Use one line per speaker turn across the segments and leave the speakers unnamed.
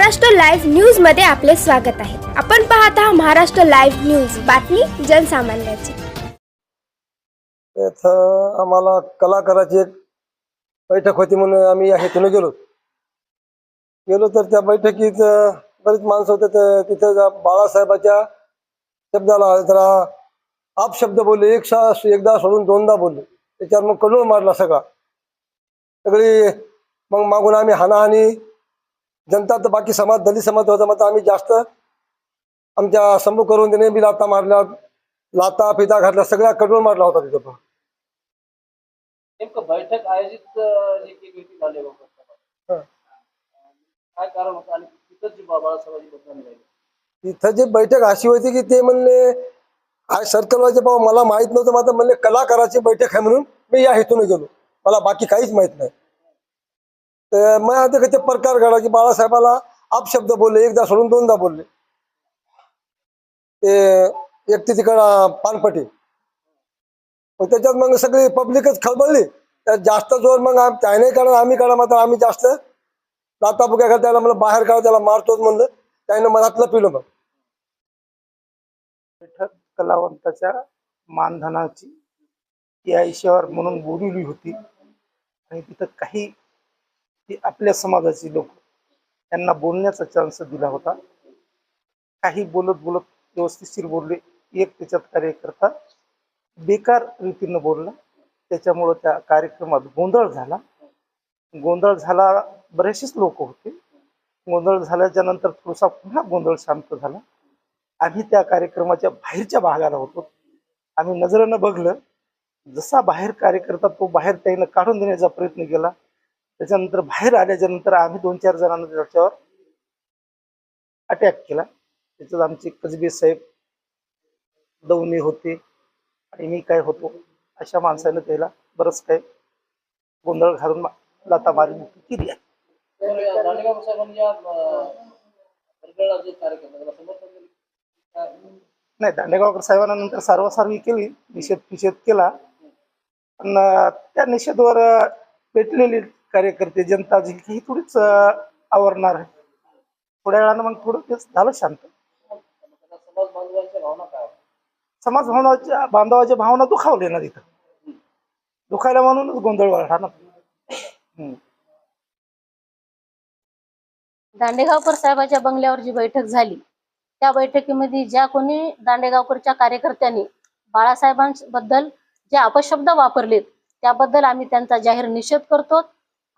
Maharashtra live न्यूजमध्ये आपले स्वागत आहे. आपण पाहत आहात महाराष्ट्र लाईव्ह न्यूज. बातमी जनसामान्याची.
इथं आम्हाला कलाकाराची एक बैठक होती म्हणून आम्ही या हेतून गेलो. गेलो तर त्या बैठकीत बरीच माणसं होते. तर तिथं जा- बाळासाहेबाच्या शब्दाला जरा आप शब्द बोलले. एक एकदा सोडून दोनदा बोलले. त्याच्यावर मग कडूळ मारला सगळा. सगळी मग मागून आम्ही हाणाहाणी जनता तर बाकी समाज दलित समाज होता मग आम्ही जास्त आमच्या समूह करून त्याने बी लाता मारल्या लाता फिता घातल्या सगळ्या कडवळ मारला होता तिथं पण
नेमकं बैठक आयोजित जी केली होती मान्यवर
हं.
काय कारण होतं आणि तिथंच जी बा- बाळासाहेबांची बदनामी झाली
तिथं जे बैठक अशी होती की ते म्हणले आज सर्कलवाचे भाऊ मला माहीत नव्हतं मात्र म्हणले कलाकाराची बैठक आहे म्हणून मी या हेतून गेलो. मला बाकी काहीच माहीत नाही. तर मग आता ते प्रकार घडला की बाळासाहेबाला अपशब्द बोलले एकदा सोडून दोनदा बोलले. ते एक ते तिकडं पानपटी मग त्याच्यात मग सगळी पब्लिकच खळबळली. त्यात जास्त जोर मग त्याने काढा आम्ही काढा मात्र आम्ही जास्त. लाता बुक्या घाल त्याला म्हणलं बाहेर काढा त्याला मारतोच म्हणलं. त्याने मनातलं पिलं मग.
बैठक कलावंताच्या मानधनाची या विषयावर म्हणून बोलवली होती. आणि तिथं काही ती आपल्या समाजाची लोक. त्यांना बोलण्याचा चान्स दिला होता. काही बोलत बोलत व्यवस्थितशीर बोलले. एक त्याच्यात कार्यकर्ता बेकार रीतीनं बोलला. त्याच्यामुळं त्या कार्यक्रमात गोंधळ झाला. गोंधळ झाला बरेचसेच लोक होते. गोंधळ झाल्याच्यानंतर थोडासा पुन्हा गोंधळ शांत झाला. आम्ही त्या कार्यक्रमाच्या बाहेरच्या भागाला होतो. आम्ही नजरेनं बघलं. जसा बाहेर कार्यकर्ता तो बाहेर त्यानं काढून देण्याचा प्रयत्न केला. त्याच्यानंतर बाहेर आल्याच्यानंतर आम्ही दोन चार जणांना त्याच्यावर अटॅक केला. त्याच्यात आमचे कसबे साहेब दौने होते आणि मी काय होतो अशा माणसानं त्याला बरंच काय गोंधळ घालून लाता मारी मुक्ती केली आहे. नाही दांडेगावकर साहेबांना नंतर सार्वसार्वी केली निषेध निषेध केला. पण त्या निषेधावर पेटलेली कार्यकर्ते जनता जी ही थोडीच आवरणार आहे. थोड्या वेळानं मग थोडं तेच झालं शांत.
समाज
भावनाच्या बांधवाच्या भावना दुखावले ना तिथं. दुखायला म्हणूनच गोंधळ वाढला ना.
दांडेगावकर साहेबाच्या बंगल्यावर जी बैठक झाली त्या बैठकीमध्ये ज्या कोणी दांडेगावकरच्या कार्यकर्त्यांनी बाळासाहेबांबद्दल जे अपशब्द वापरलेत त्याबद्दल आम्ही त्यांचा जाहीर निषेध करतो.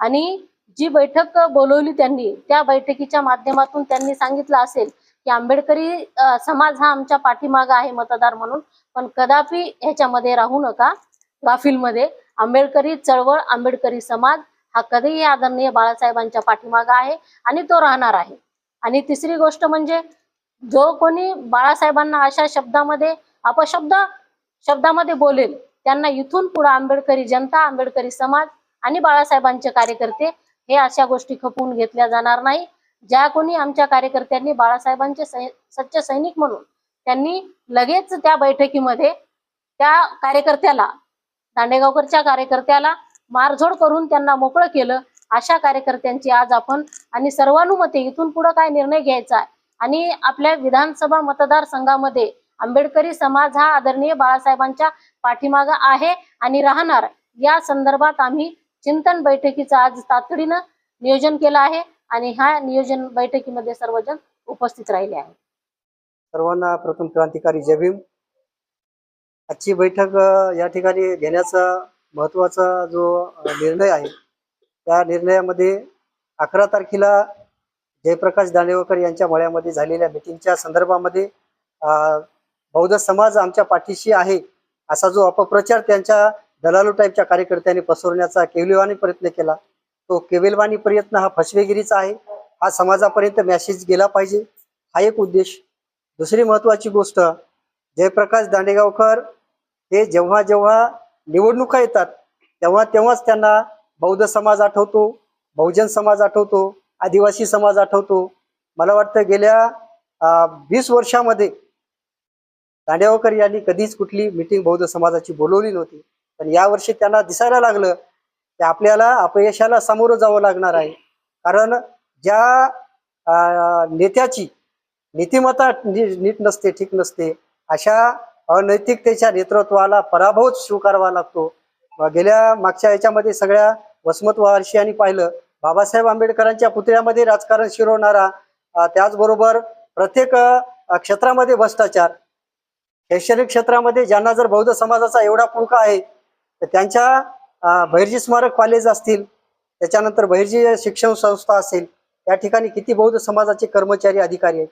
आणि जी बैठक बोलवली त्यांनी त्या बैठकीच्या माध्यमातून त्यांनी सांगितलं असेल की आंबेडकरी समाज हा आमच्या पाठीमागा आहे मतदार म्हणून पण कदापि ह्याच्यामध्ये राहू नका गाफीलमध्ये आंबेडकरी चळवळ आंबेडकरी समाज हा कधीही आदरणीय बाळासाहेबांच्या पाठीमागा आहे आणि तो राहणार आहे. आणि तिसरी गोष्ट म्हणजे जो कोणी बाळासाहेबांना अशा शब्दामध्ये अपशब्द शब्दामध्ये बोलेल त्यांना इथून पुढे आंबेडकरी जनता आंबेडकरी समाज आणि बाळासाहेबांचे कार्यकर्ते हे अशा गोष्टी खपवून घेतल्या जाणार नाही. ज्या कोणी आमच्या कार्यकर्त्यांनी बाळासाहेबांचे सच्चे सैनिक म्हणून त्यांनी लगेच त्या बैठकीमध्ये त्या कार्यकर्त्याला दांडेगावकरच्या कार्यकर्त्याला मारझोड करून त्यांना मोकळं केलं. अशा कार्यकर्त्यांची आज आपण आणि सर्वानुमते इथून पुढे काय निर्णय घ्यायचा आहे? आणि आपल्या विधानसभा मतदारसंघामध्ये आंबेडकरी समाज हा आदरणीय बाळासाहेबांच्या पाठीमागं आहे आणि राहणार. या संदर्भात आम्ही चिंतन बैठकीचं आज तातडीनं नियोजन केलं आहे आणि ह्या नियोजन बैठकीमध्ये सर्वजण उपस्थित राहिले आहेत.
सर्वांना प्रथम क्रांतिकारी जबीम आजची बैठक या ठिकाणी घेण्याचा महत्त्वाचा जो निर्णय आहे त्या निर्णयामध्ये अकरा तारखेला जयप्रकाश दांडेवकर यांच्या मळ्यामध्ये झालेल्या मिटिंगच्या संदर्भामध्ये बौद्ध समाज आमच्या पाठीशी आहे असा जो अपप्रचार त्यांच्या दलालू टाईपच्या कार्यकर्त्यांनी पसरवण्याचा केविलवाणी प्रयत्न केला. तो केविलवाणी प्रयत्न हा फसवेगिरीचा आहे. हा समाजापर्यंत मेसेज गेला पाहिजे. हा एक उद्देश. दुसरी महत्वाची गोष्ट जयप्रकाश दांडेगावकर हे जेव्हा जेव्हा निवडणुका येतात तेव्हा तेव्हाच त्यांना बौद्ध समाज आठवतो बहुजन समाज आठवतो आदिवासी समाज आठवतो. मला वाटतं गेल्या वीस वर्षामध्ये दांडेगावकर यांनी कधीच कुठली मिटिंग बौद्ध समाजाची बोलवली नव्हती. पण यावर्षी त्यांना दिसायला लागलं की आपल्याला अपयशाला सामोरं जावं लागणार आहे. कारण ज्या नेत्याची नीतिमत्ता नीट नसते ठीक नसते अशा अनैतिकतेच्या नेतृत्वाला पराभव स्वीकारावा लागतो. गेल्या मागच्या याच्यामध्ये सगळ्या वसमत वारशियांनी पाहिलं बाबासाहेब आंबेडकरांच्या पुतळ्यामध्ये राजकारण शिरवणारा त्याचबरोबर प्रत्येक क्षेत्रामध्ये भ्रष्टाचार शैक्षणिक क्षेत्रामध्ये ज्यांना जर बौद्ध समाजाचा एवढा पुळका आहे तर त्यांच्या बहिर्जी स्मारक कॉलेज असतील त्याच्यानंतर बहिर्जी शिक्षण संस्था असेल या ठिकाणी किती बौद्ध समाजाचे कर्मचारी अधिकारी आहेत?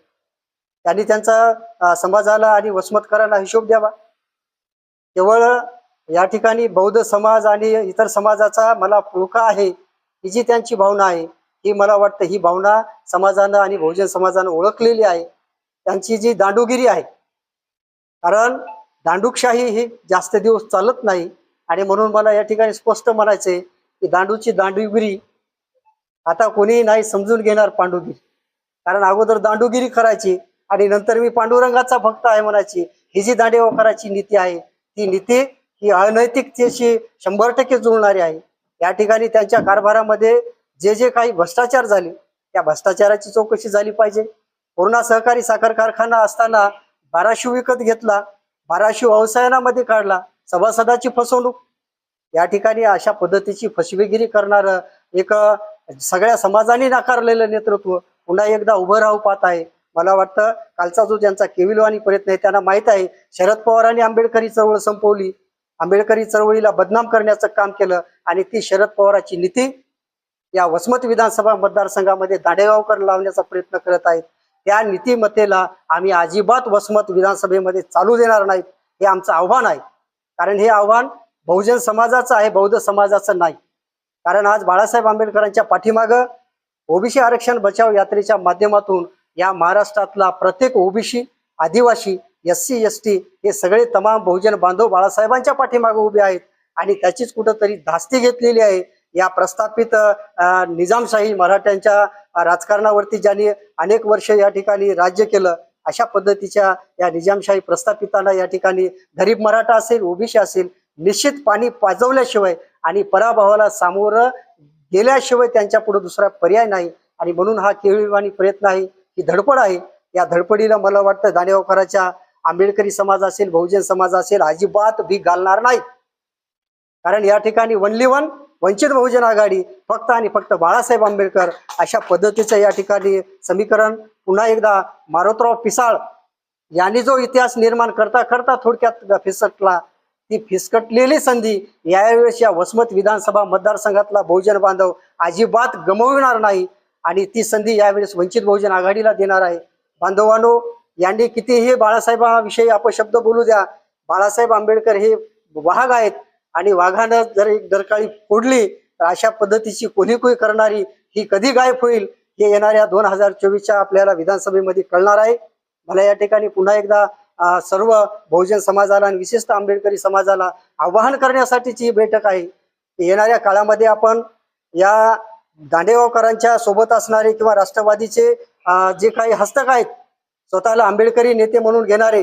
त्यांनी त्यांचा समाजाला आणि वसमतकरांना हिशोब द्यावा. केवळ या ठिकाणी बौद्ध समाज आणि इतर समाजाचा मला पुळका आहे ही जी त्यांची भावना आहे ही मला वाटतं ही भावना समाजानं आणि बहुजन समाजानं ओळखलेली आहे. त्यांची जी दांडूगिरी आहे कारण दांडूकशाही ही जास्त दिवस चालत नाही आणि म्हणून मला या ठिकाणी स्पष्ट म्हणायचंय की दांडूची दांडूगिरी आता कोणीही नाही समजून घेणार पांडुगिरी. कारण अगोदर दांडूगिरी करायची आणि नंतर मी पांडुरंगाचा भक्त आहे म्हणायची. ही जी दांडेवाकराची नीती आहे ती नीती ही अनैतिकतेशी शंभर टक्के जुळणारी आहे. या ठिकाणी त्यांच्या कारभारामध्ये जे जे काही भ्रष्टाचार झाले त्या भ्रष्टाचाराची चौकशी झाली पाहिजे. पूर्णा सहकारी साखर कारखाना असताना बाराशिव विकत घेतला बाराशिव व्यवसायामध्ये काढला सभासदाची फसवणूक. या ठिकाणी अशा पद्धतीची फसवेगिरी करणार एक सगळ्या समाजाने नाकारलेलं नेतृत्व पुन्हा एकदा उभं राहू पाहत आहे. मला वाटतं कालचा जो ज्यांचा केविलवाणी प्रयत्न आहे त्यांना माहीत आहे शरद पवारांनी आंबेडकरी चळवळ संपवली. आंबेडकरी चळवळीला बदनाम करण्याचं काम केलं आणि ती शरद पवाराची नीती या वसमत विधानसभा मतदारसंघामध्ये दांडेगावकर लावण्याचा प्रयत्न करत आहेत. त्या नीतिमत्तेला आम्ही अजिबात वसमत विधानसभेमध्ये चालू देणार नाहीत हे आमचं आव्हान आहे. कारण हे आव्हान बहुजन समाजाचं आहे बौद्ध समाजाचं नाही. कारण आज बाळासाहेब आंबेडकरांच्या पाठीमागं ओबीसी आरक्षण बचाव यात्रेच्या माध्यमातून या महाराष्ट्रातला प्रत्येक ओबीसी आदिवासी एस सी एस टी हे सगळे तमाम बहुजन बांधव बाळासाहेबांच्या पाठीमागे उभे आहेत आणि त्याचीच कुठंतरी धास्ती घेतलेली आहे. या प्रस्थापित निजामशाही मराठ्यांच्या राजकारणावरती ज्यांनी अनेक वर्ष या ठिकाणी राज्य केलं अशा पद्धतीच्या या निजामशाही प्रस्थापितांना या ठिकाणी गरीब मराठा असेल ओबीसी असेल निश्चित पाणी पाजवल्याशिवाय आणि पराभवाला सामोरं गेल्याशिवाय त्यांच्या पुढे दुसरा पर्याय नाही. आणि म्हणून हा केळीवाणी प्रयत्न आहे ही धडपड आहे. या धडपडीला मला वाटतं दांडेगावकरांच्या आंबेडकरी समाज असेल बहुजन समाज असेल अजिबात भी घालणार नाहीत. कारण या ठिकाणी वनली वन वंचित बहुजन आघाडी फक्त आणि फक्त बाळासाहेब आंबेडकर अशा पद्धतीचं या ठिकाणी समीकरण पुन्हा एकदा मारोतराव पिसाळ यांनी जो इतिहास निर्माण करता करता थोडक्यात फिसकला ती फिसकटलेली संधी यावेळेस या वसमत विधानसभा मतदारसंघातला बहुजन बांधव अजिबात गमविणार नाही आणि ती संधी यावेळेस वंचित बहुजन आघाडीला देणार आहे. बांधवांनो यांनी कितीही बाळासाहेबांविषयी अपशब्द बोलू द्या बाळासाहेब आंबेडकर हे वाघ आहेत. आणि वाघानं जर एक डरकाळी फोडली तर अशा पद्धतीची कोणी कोणी करणारी ही कधी गायब होईल हे येणाऱ्या दोन हजार चोवीसच्या आपल्याला विधानसभेमध्ये कळणार आहे. मला या ठिकाणी पुन्हा एकदा सर्व बहुजन समाजाला आणि विशेषतः आंबेडकरी समाजाला आवाहन करण्यासाठीची ही बैठक आहे. येणाऱ्या काळामध्ये आपण या दांडेगावकरांच्या सोबत असणारे किंवा राष्ट्रवादीचे जे काही हस्तक आहेत स्वतःला आंबेडकरी नेते म्हणून घेणारे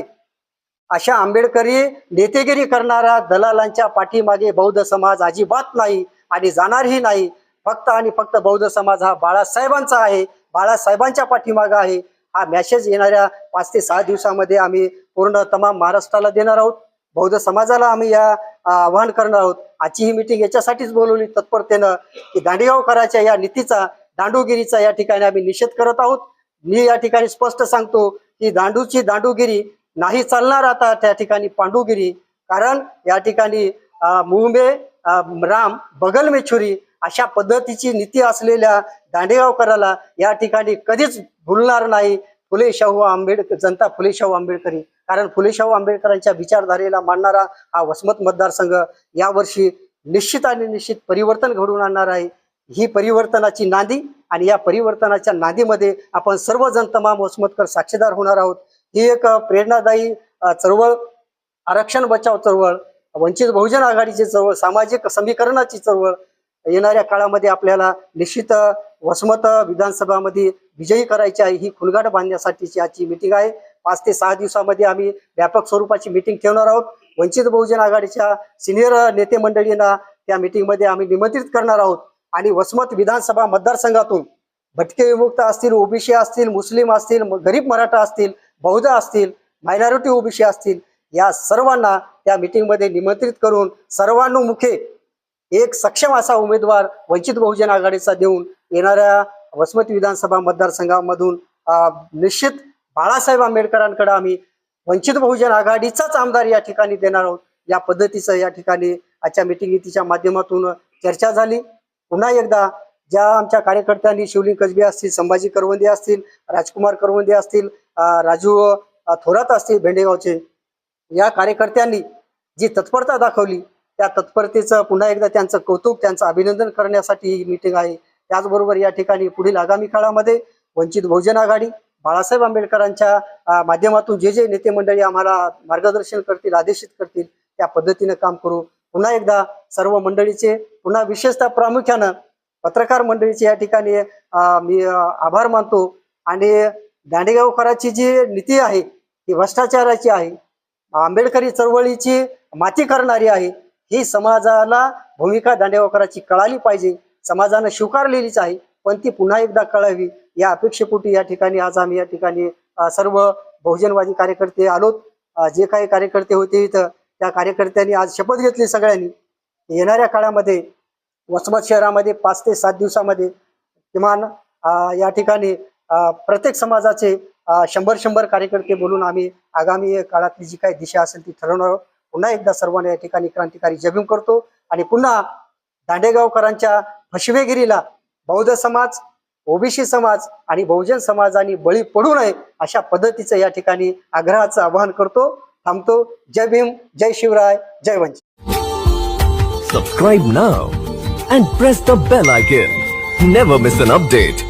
अशा आंबेडकरी नेतेगिरी करणाऱ्या दलालांच्या पाठीमागे बौद्ध समाज अजिबात नाही आणि जाणारही नाही. फक्त आणि फक्त बौद्ध समाज हा बाळासाहेबांचा आहे. बाळासाहेबांच्या पाठीमागे आहे. हा मॅसेज येणाऱ्या पाच ते सहा दिवसामध्ये आम्ही पूर्ण तमाम महाराष्ट्राला देणार आहोत. बौद्ध समाजाला आम्ही या आवाहन करणार आहोत. आजची ही मिटिंग याच्यासाठीच बोलवली तत्परतेनं की दांडेगावकराच्या या नीतीचा दांडूगिरीचा या ठिकाणी आम्ही निषेध करत आहोत. मी या ठिकाणी स्पष्ट सांगतो की दांडूची दांडूगिरी नाही चालणार आता त्या ठिकाणी पांडुगिरी. कारण या ठिकाणी मुंबे राम बगल मेछुरी अशा पद्धतीची नीती असलेल्या दांडेगावकराला या ठिकाणी कधीच भुलणार नाही फुले शाहू आंबेडकर जनता फुले शाहू आंबेडकरी. कारण फुले शाहू आंबेडकरांच्या विचारधारेला मानणारा हा वसमत मतदारसंघ यावर्षी निश्चित आणि निश्चित परिवर्तन घडवून आणणार आहे. ही परिवर्तनाची नांदी आणि या परिवर्तनाच्या नांदीमध्ये आपण सर्वजण तमाम वसमतकर साक्षीदार होणार आहोत. ही एक प्रेरणादायी चळवळ आरक्षण बचाव चळवळ वंचित बहुजन आघाडीची चळवळ सामाजिक समीकरणाची चळवळ येणाऱ्या काळामध्ये आपल्याला निश्चित वसमत विधानसभामध्ये विजयी करायची आहे ही खुलगाड बांधण्यासाठीची आजची मिटिंग आहे. पाच ते सहा दिवसामध्ये आम्ही व्यापक स्वरूपाची मिटिंग ठेवणार आहोत. वंचित बहुजन आघाडीच्या सिनियर नेते मंडळींना त्या मिटिंगमध्ये आम्ही निमंत्रित करणार आहोत. आणि वसमत विधानसभा मतदारसंघातून भटके विमुक्त असतील ओबीसी असतील मुस्लिम असतील गरीब मराठा असतील बौद्ध असतील मायनॉरिटी ओबीसी असतील या सर्वांना त्या मिटिंगमध्ये निमंत्रित करून सर्वानुमुखे एक सक्षम असा उमेदवार वंचित बहुजन आघाडीचा देऊन येणाऱ्या वसमत विधानसभा मतदारसंघामधून निश्चित बाळासाहेब आंबेडकरांकडे आम्ही वंचित बहुजन आघाडीचाच आमदार या ठिकाणी देणार आहोत. या पद्धतीचं या ठिकाणी आजच्या मिटिंगीतीच्या माध्यमातून चर्चा झाली. पुन्हा एकदा ज्या आमच्या कार्यकर्त्यांनी शिवलिंग कसबे असतील संभाजी करवंदे असतील राजकुमार करवंदे असतील राजू थोरात असतील भेंडेगावचे या कार्यकर्त्यांनी जी तत्परता दाखवली त्या तत्परतेचं पुन्हा एकदा त्यांचं कौतुक त्यांचं अभिनंदन करण्यासाठी ही मीटिंग आहे. त्याचबरोबर या ठिकाणी पुढील आगामी काळामध्ये वंचित बहुजन आघाडी बाळासाहेब आंबेडकरांच्या माध्यमातून जे जे नेते मंडळी आम्हाला मार्गदर्शन करतील आदेशित करतील त्या पद्धतीनं काम करू. पुन्हा एकदा सर्व मंडळीचे पुन्हा विशेषतः प्रामुख्यानं पत्रकार मंडळीचे या ठिकाणी मी आभार मानतो. आणि दांडेगावकरांची जी नीती आहे ती भ्रष्टाचाराची आहे आंबेडकरी चळवळीची माती करणारी आहे ही समाजाला भूमिका दांडेगावकरांची कळाली पाहिजे समाजानं स्वीकारलेलीच आहे पण ती पुन्हा एकदा कळावी या अपेक्षेपोटी या ठिकाणी आज आम्ही या ठिकाणी सर्व बहुजनवादी कार्यकर्ते आलोत. जे काही कार्यकर्ते होते इथं त्या कार्यकर्त्यांनी आज शपथ घेतली सगळ्यांनी. येणाऱ्या काळामध्ये वसमत शहरामध्ये पाच ते सात दिवसामध्ये किमान या ठिकाणी प्रत्येक समाजाचे शंभर शंभर कार्यकर्ते बोलून आम्ही आगामी काळातली जी काही दिशा असेल ती ठरवणार पुन्हा एकदा सर्वांना या ठिकाणी क्रांतिकारी जयभीम करतो आणि पुन्हा दांडेगावकरांच्या फसवेगिरीला बौद्ध समाज ओबीसी समाज आणि बहुजन समाजाने बळी पडू नये अशा पद्धतीचं या ठिकाणी आग्रहाचं आवाहन करतो. थांबतो. जय भीम जय शिवराय जय Vanchit.
Subscribe now and press the bell icon never miss an update